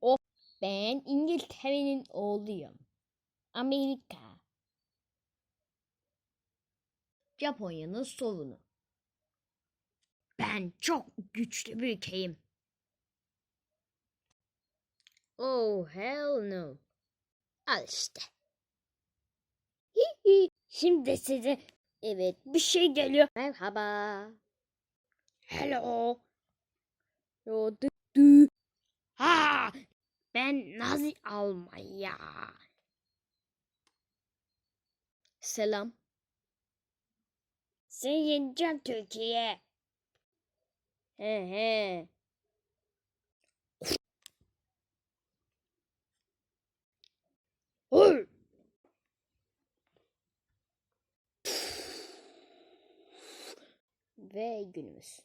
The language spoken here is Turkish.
oh, ben İngiltere'nin oğluyum. Amerika. Japonya'nın sorunu. Ben çok güçlü bir ülkeyim. Oh hell no. Al işte. Şimdi size evet bir şey geliyor. Merhaba. Hello. Yo, dı, dı. Ha, ben Nazi Almanya. Selam. Seni yeneceğim Türkiye. He he. Ve günümüz.